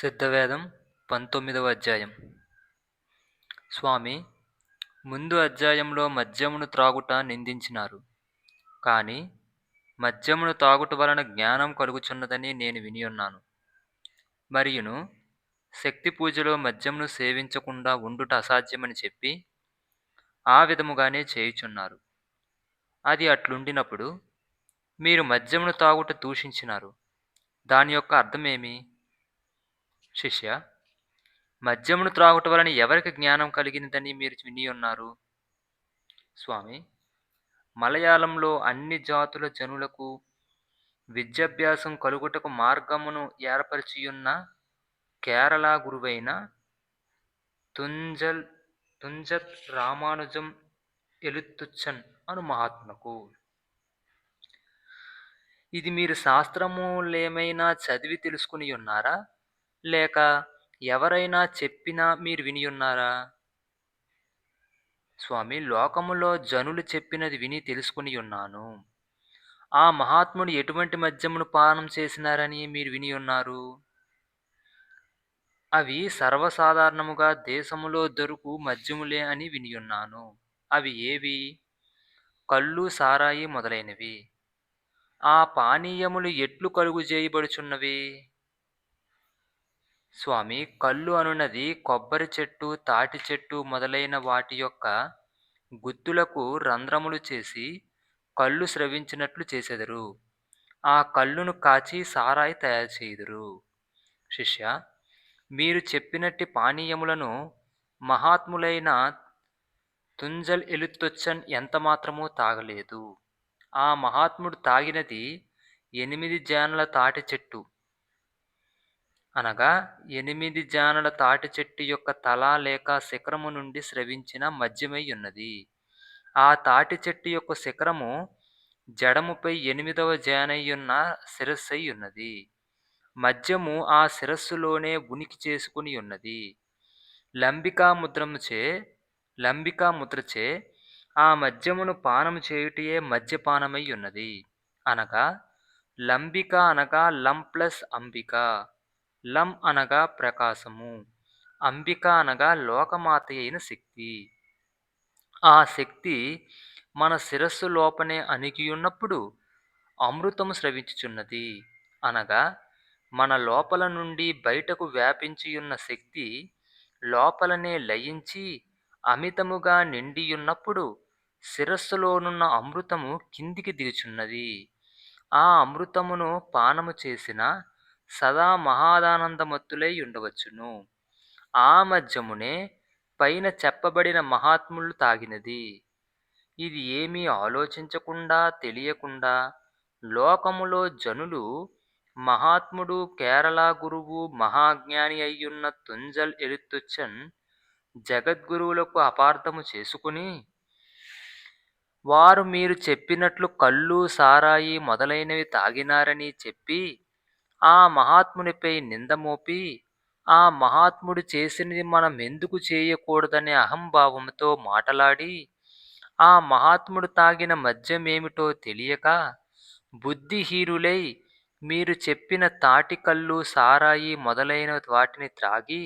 సిద్ధవేదం పంతొమ్మిదవ అధ్యాయం. స్వామి ముందు అధ్యాయంలో మద్యమును త్రాగుట నిందించినారు. కానీ మద్యమును తాగుట వలన జ్ఞానం కలుగుచున్నదని నేను వినియున్నాను మరియును శక్తి పూజలో మద్యమును సేవించకుండా ఉండుట అసాధ్యమని చెప్పి ఆ విధముగానే చేయుచున్నారు. అది అట్లుండినప్పుడు మీరు మద్యమును తాగుట దూషించినారు. దాని యొక్క అర్థమేమి? శిష్య మద్యమును త్రాగుట వలన ఎవరికి జ్ఞానం కలిగినదని మీరు విని ఉన్నారు? స్వామి మలయాళంలో అన్ని జాతుల జనులకు విద్యాభ్యాసం కలుగుటకు మార్గమును ఏర్పరిచియున్న కేరళ గురువైన తుంజల్ తుంజత్ రామానుజం ఎలుత్తుచ్చన్ అను మహాత్మునకు. ఇది మీరు శాస్త్రములేమైనా చదివి తెలుసుకుని ఉన్నారా? లేక ఎవరైనా చెప్పినా మీరు వినియున్నారా? స్వామి లోకములో జనులు చెప్పినది విని తెలుసుకుని ఉన్నాను ఆ మహాత్ముడు ఎటువంటి మద్యమును పానం చేసినారని మీరు విని ఉన్నారు అవి సర్వసాధారణముగా దేశములో దొరుకు మద్యములే అని వినియున్నాను. అవి ఏవి? కళ్ళు సారాయి మొదలైనవి. ఆ పానీయములు ఎట్లు కలుగు చేయబడుచున్నవి? స్వామి కళ్ళు అనున్నది కొబ్బరి చెట్టు తాటి చెట్టు మొదలైన వాటి యొక్క గుత్తులకు రంధ్రములు చేసి కళ్ళు స్రవించినట్లు చేసెదరు. ఆ కళ్ళును కాచి సారాయి తయారు చేయుదురు. శిష్య మీరు చెప్పినట్టి పానీయములను మహాత్ములైన తుంజల్ ఎలుత్తొచ్చన్ ఎంత మాత్రమూ తాగలేదు. ఆ మహాత్ముడు తాగినది ఎనిమిది జానల తాటి చెట్టు. అనగా ఎనిమిది జానల తాటి చెట్టు యొక్క తల లేక శిఖరము నుండి స్రవించిన మద్యమై ఉన్నది. ఆ తాటి చెట్టు యొక్క శిఖరము జడముపై ఎనిమిదవ జానయ్యున్న శిరస్సై ఉన్నది. మద్యము ఆ శిరస్సులోనే ఉనికి చేసుకుని ఉన్నది. లంబికా ముద్రముచే లంబికా ముద్రచే ఆ మద్యమును పానము చేయుటయే మద్యపానమై ఉన్నది. అనగా లంబిక అనగా లం ప్లస్ అంబిక. లం అనగా ప్రకాశము అంబిక అనగా లోకమాత అయిన శక్తి. ఆ శక్తి మన శిరస్సు లోపనే అణిగియున్నప్పుడు అమృతము స్రవించుచున్నది. అనగా మన లోపల నుండి బయటకు వ్యాపించియున్న శక్తి లోపలనే లయించి అమితముగా నిండియున్నప్పుడు శిరస్సులోనున్న అమృతము కిందికి దిగుచున్నది. ఆ అమృతమును పానము చేసిన సదా మహాదానందమత్తులై ఉండవచ్చును. ఆ మధ్యమునే పైన చెప్పబడిన మహాత్ములు తాగినది. ఇది ఏమీ ఆలోచించకుండా తెలియకుండా లోకములో జనులు మహాత్ముడు కేరళ గురువు మహాజ్ఞాని అయ్యున్న తుంజల్ ఎరుత్తుచ్చన్ జగద్గురువులకు అపార్థము చేసుకుని వారు మీరు చెప్పినట్లు కళ్ళు సారాయి మొదలైనవి తాగినారని చెప్పి ఆ మహాత్మునిపై నింద మోపి ఆ మహాత్ముడు చేసినది మనం ఎందుకు చేయకూడదనే అహంభావంతో మాటలాడి ఆ మహాత్ముడు తాగిన మద్యమేమిటో తెలియక బుద్ధిహీరులై మీరు చెప్పిన తాటికల్లు సారాయి మొదలైన వాటిని త్రాగి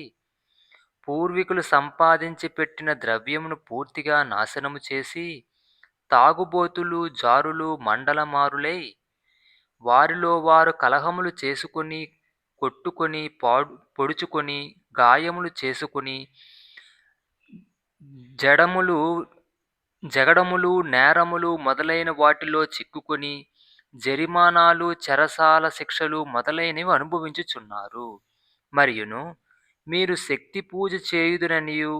పూర్వీకులు సంపాదించి పెట్టిన ద్రవ్యమును పూర్తిగా నాశనము చేసి తాగుబోతులు జారులు మండలమారులై వారిలో వారు కలహములు చేసుకొని కొట్టుకొని పాడు పొడుచుకొని గాయములు చేసుకొని జడములు జగడములు నేరములు మొదలైన వాటిలో చిక్కుకొని జరిమానాలు చెరసాల శిక్షలు మొదలైనవి అనుభవించుచున్నారు. మరియును మీరు శక్తి పూజ చేయుదుననియు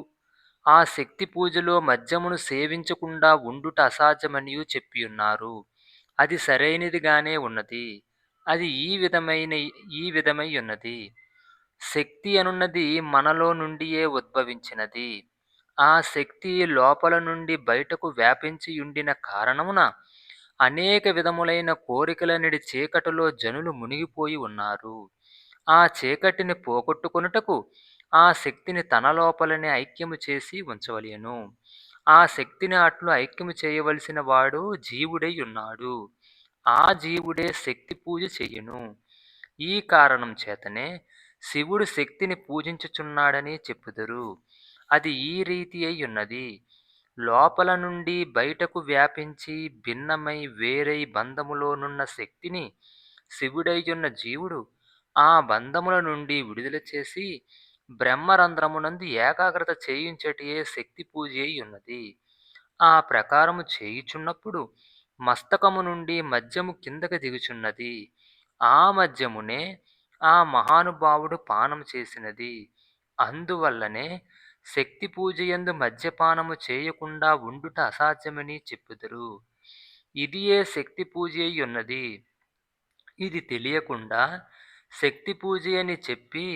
ఆ శక్తి పూజలో మద్యమును సేవించకుండా ఉండుట అసాధ్యమనియు చెప్పియున్నారు. అది సరైనదిగానే ఉన్నది. అది ఈ విధమైన ఈ విధమై ఉన్నది. శక్తి అనున్నది మనలో నుండియే ఉద్భవించినది. ఆ శక్తి లోపల నుండి బయటకు వ్యాపించి ఉండిన కారణమున అనేక విధములైన కోరికలనిడి చీకటిలో జనులు మునిగిపోయి ఉన్నారు. ఆ చీకటిని పోగొట్టుకొనుటకు ఆ శక్తిని తన లోపలనే ఐక్యము చేసి ఉంచవలెను. ఆ శక్తిని అట్లు ఐక్యము చేయవలసిన వాడు జీవుడై ఉన్నాడు ఆ జీవుడే శక్తి పూజ చెయ్యును ఈ కారణం చేతనే శివుడు శక్తిని పూజించుచున్నాడని చెప్పుదురు. అది ఈ రీతి అయ్యున్నది. లోపల నుండి బయటకు వ్యాపించి భిన్నమై వేరై బంధములోనున్న శక్తిని శివుడయ్యున్న జీవుడు ఆ బంధముల నుండి విడుదల చేసి బ్రహ్మరంధ్రమునందు ఏకాగ్రత చేయించటియే శక్తి పూజయ్యున్నది. ఆ ప్రకారము చేయుచున్నప్పుడు మస్తకము నుండి మద్యము కిందకు దిగుచున్నది. ఆ మద్యమునే ఆ మహానుభావుడు పానం చేసినది. అందువల్లనే శక్తి పూజయందు మద్యపానము చేయకుండా ఉండుట అసాధ్యమని చెప్పుదురు. ఇదియే శక్తి పూజయ్యున్నది. ఇది తెలియకుండా శక్తి పూజయని చెప్పి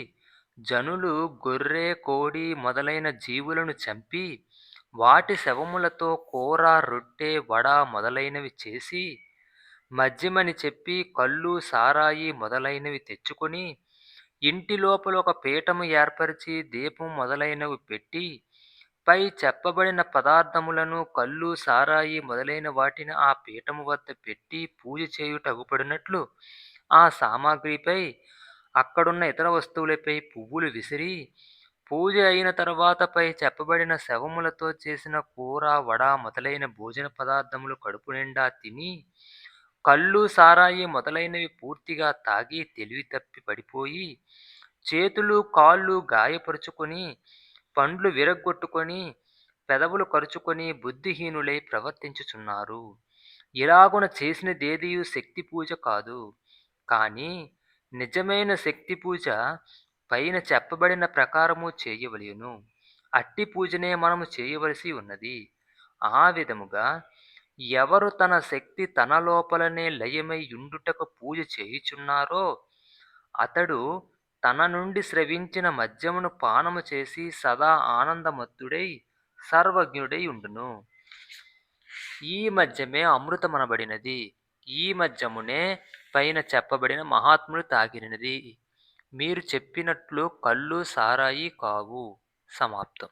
జనులు గొర్రె, కోడి మొదలైన జీవులను చంపి వాటి శవములతో కూర, రొట్టె, వడ మొదలైనవి చేసి మద్యమని చెప్పి కల్లు, సారాయి మొదలైనవి తెచ్చుకొని ఇంటి లోపల ఒక పీఠము ఏర్పరిచి దీపం మొదలైనవి పెట్టి పై చెప్పబడిన పదార్థములను కల్లు, సారాయి మొదలైన వాటిని ఆ పీఠము వద్ద పెట్టి పూజ చేయుటగుపడినట్లు ఆ సామాగ్రిపై అక్కడున్న ఇతర వస్తువులపై పువ్వులు విసిరి పూజ అయిన తర్వాతపై చెప్పబడిన శవములతో చేసిన కూర, వడ మొదలైన భోజన పదార్థములు కడుపు నిండా తిని కళ్ళు సారాయి మొదలైనవి పూర్తిగా తాగి తెలివి తప్పి పడిపోయి చేతులు, కాళ్ళు గాయపరుచుకొని పండ్లు విరగ్గొట్టుకొని పెదవులు కరుచుకొని బుద్ధిహీనులై ప్రవర్తించుచున్నారు. ఇలాగున చేసినదేదియు శక్తి పూజ కాదు. కానీ నిజమైన శక్తి పూజ పైన చెప్పబడిన ప్రకారము చేయవలయును అట్టి పూజనే మనము చేయవలసి ఉన్నది. ఆ విధముగా ఎవరు తన శక్తి తన లోపలనే లయమై యుండుటకు పూజ చేయుచున్నారో అతడు తన నుండి స్రవించిన మద్యమును పానము చేసి సదా ఆనందమత్తుడై సర్వజ్ఞుడై ఉండును. ఈ మద్యమే అమృతమనబడినది. ఈ మద్యమునే పైన చెప్పబడిన మహాత్ములు తాగినది. మీరు చెప్పినట్లు కళ్ళు సారాయి కావు. సమాప్తం